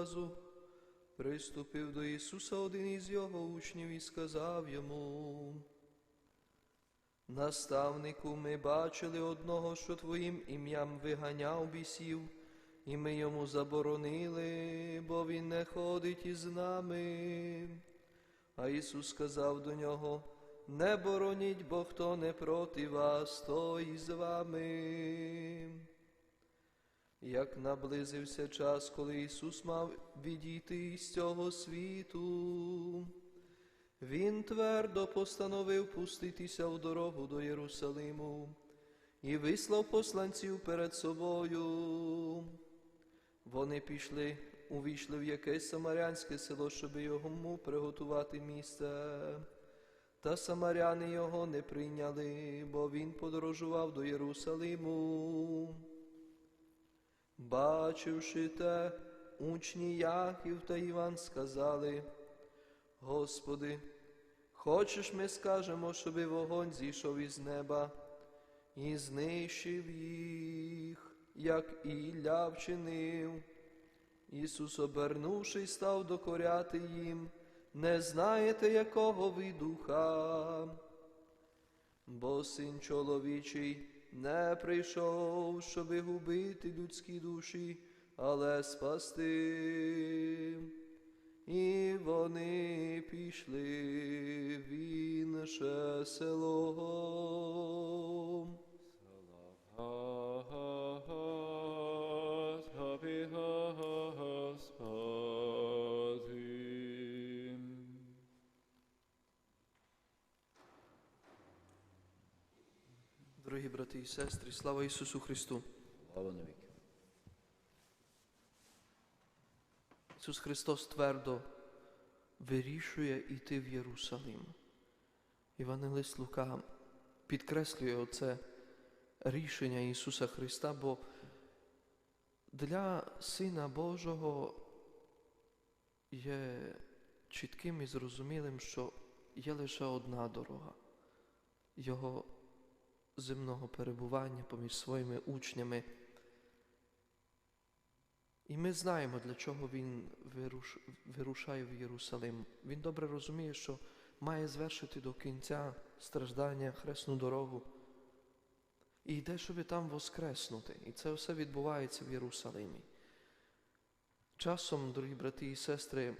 разу приступив до Ісуса один із його учнів і сказав йому. Наставнику, ми бачили одного, що твоїм ім'ям виганяв бісів, і ми йому заборонили, бо він не ходить із нами. А Ісус сказав до нього: Не бороніть, бо хто не проти вас, той з вами. Як наблизився час, коли Ісус мав відійти з цього світу, Він твердо постановив пуститися в дорогу до Єрусалиму і вислав посланців перед собою. Вони пішли, увійшли в якесь самарянське село, щоб йому приготувати місце. Та самаряни його не прийняли, бо він подорожував до Єрусалиму. Бачивши те, учні Яків та Іван сказали, Господи, хочеш ми скажемо, щоби вогонь зійшов із неба і знищив їх, як Ілля вчинив. Ісус, обернувшись, став докоряти їм, не знаєте, якого ви духа. Бо син чоловічий не прийшов, щоби губити людські душі, але спасти. І вони пішли в інше село. Брати і сестри, слава Ісусу Христу! Слава навіки. Ісус Христос твердо вирішує йти в Єрусалим. Івангелист Лука підкреслює оце рішення Ісуса Христа, бо для Сина Божого є чітким і зрозумілим, що є лише одна дорога Його земного перебування поміж своїми учнями. І ми знаємо, для чого він вируш... вирушає в Єрусалим. Він добре розуміє, що має звершити до кінця страждання хресну дорогу. І йде, щоб там воскреснути. І це все відбувається в Єрусалимі. Часом, дорогі брати і сестри,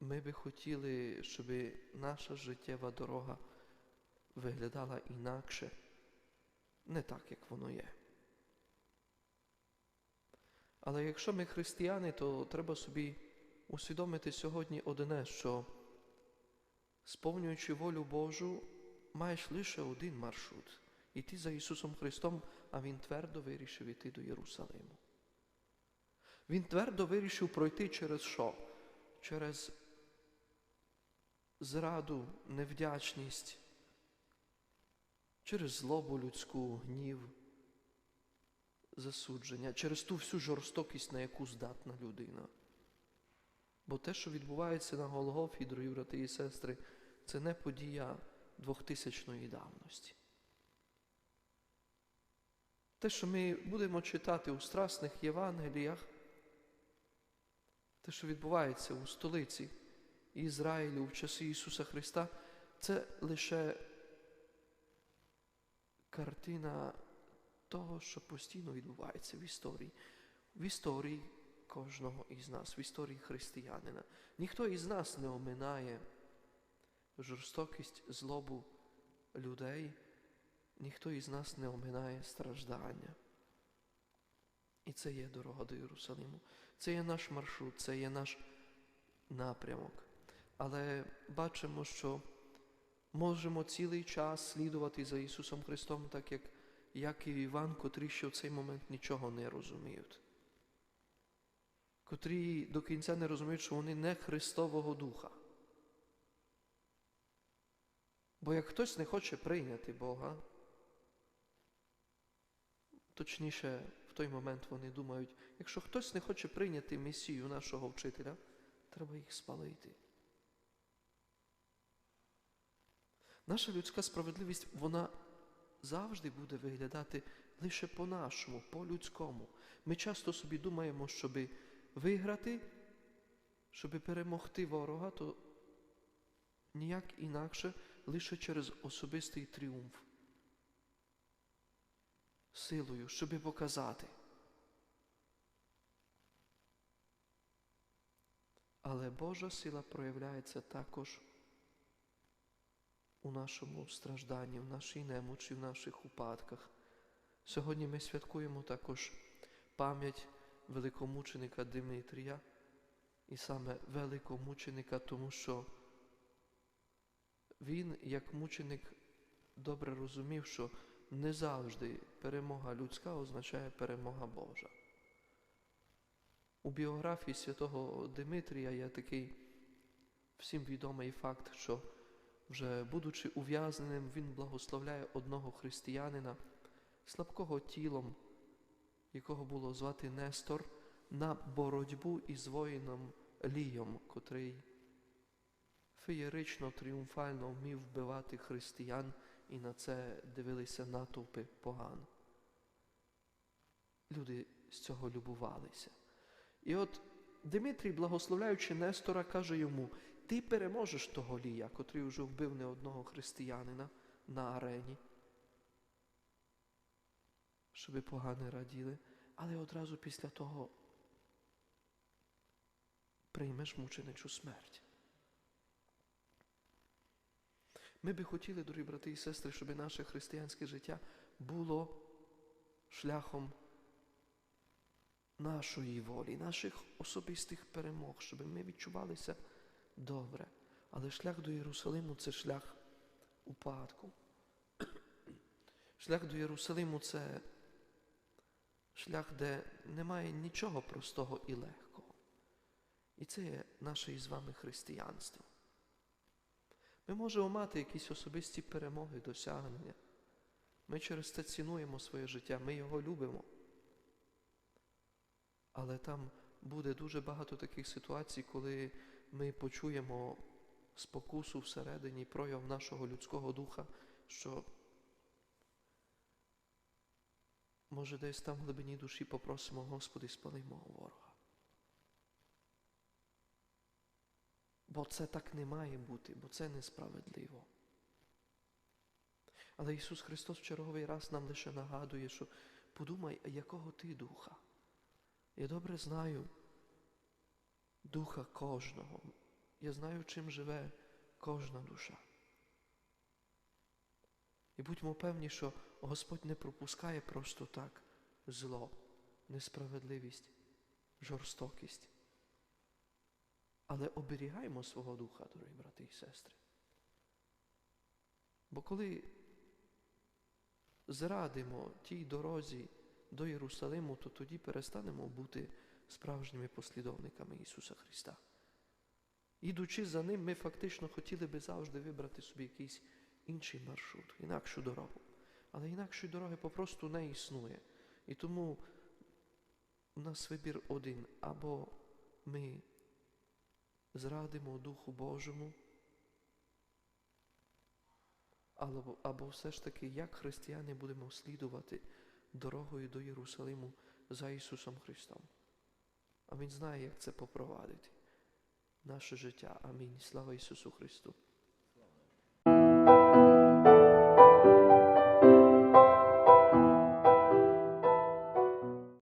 ми би хотіли, щоб наша життєва дорога виглядала інакше, не так, як воно є. Але якщо ми християни, то треба собі усвідомити сьогодні одне, що сповнюючи волю Божу, маєш лише один маршрут іти за Ісусом Христом, а Він твердо вирішив іти до Єрусалиму. Він твердо вирішив пройти через що? Через зраду, невдячність, через злобу людську, гнів, засудження, через ту всю жорстокість, на яку здатна людина. Бо те, що відбувається на Голгофі, дорогі брати і сестри, це не подія двохтисячної давності. Те, що ми будемо читати у страсних Євангеліях, те, що відбувається у столиці Ізраїлю в часи Ісуса Христа, це лише картина того, що постійно відбувається в історії, в історії кожного із нас, в історії християнина. Ніхто із нас не оминає жорстокість, злобу людей, ніхто із нас не оминає страждання. І це є дорога до Єрусалиму. Це є наш маршрут, це є наш напрямок. Але бачимо, що можемо цілий час слідувати за Ісусом Христом, так як Яків Іван, котрі ще в цей момент нічого не розуміють, котрі до кінця не розуміють, що вони не Христового Духа. Бо як хтось не хоче прийняти Бога, точніше, в той момент вони думають, якщо хтось не хоче прийняти місію нашого вчителя, треба їх спалити. Наша людська справедливість, вона завжди буде виглядати лише по-нашому, по-людському. Ми часто собі думаємо, щоб виграти, щоб перемогти ворога, то ніяк інакше лише через особистий тріумф. Силою, щоб показати. Але Божа сила проявляється також у нашому стражданні, в нашій немочі, в наших упадках. Сьогодні ми святкуємо також пам'ять великомученика Димитрія і саме великомученика, тому що він, як мученик, добре розумів, що не завжди перемога людська означає перемога Божа. У біографії святого Димитрія є такий всім відомий факт, що вже будучи ув'язненим, він благословляє одного християнина, слабкого тілом, якого було звати Нестор, на боротьбу із воїном Лієм, котрий феєрично, тріумфально вмів вбивати християн, і на це дивилися натовпи погано. Люди з цього любувалися. І от Димитрій, благословляючи Нестора, каже йому: ти переможеш того Лія, котрий вже вбив не одного християнина на арені, щоби погане раділи, але одразу після того приймеш мученичу смерть. Ми би хотіли, дорогі брати і сестри, щоб наше християнське життя було шляхом нашої волі, наших особистих перемог, щоб ми відчувалися добре. Але шлях до Єрусалиму це шлях упадку. Шлях до Єрусалиму це шлях, де немає нічого простого і легкого. І це є наше із вами християнство. Ми можемо мати якісь особисті перемоги, досягнення. Ми через це цінуємо своє життя, ми його любимо. Але там буде дуже багато таких ситуацій, коли ми почуємо спокусу всередині, прояв нашого людського духа, що може десь там в глибині душі попросимо, Господи, спали мого ворога. Бо це так не має бути, бо це несправедливо. Але Ісус Христос в черговий раз нам лише нагадує, що подумай, якого ти духа. Я добре знаю духа кожного. Я знаю, чим живе кожна душа. І будьмо певні, що Господь не пропускає просто так зло, несправедливість, жорстокість. Але оберігаємо свого духа, дорогі брати і сестри. Бо коли зрадимо тій дорозі до Єрусалиму, то тоді перестанемо бути справжніми послідовниками Ісуса Христа. Ідучи за Ним, ми фактично хотіли би завжди вибрати собі якийсь інший маршрут, інакшу дорогу. Але інакшої дороги попросту не існує. І тому у нас вибір один. Або ми зрадимо Духу Божому, або, або все ж таки, як християни будемо слідувати дорогою до Єрусалиму за Ісусом Христом. А Він знає, як це попровадити. Наше життя. Амінь. Слава Ісусу Христу.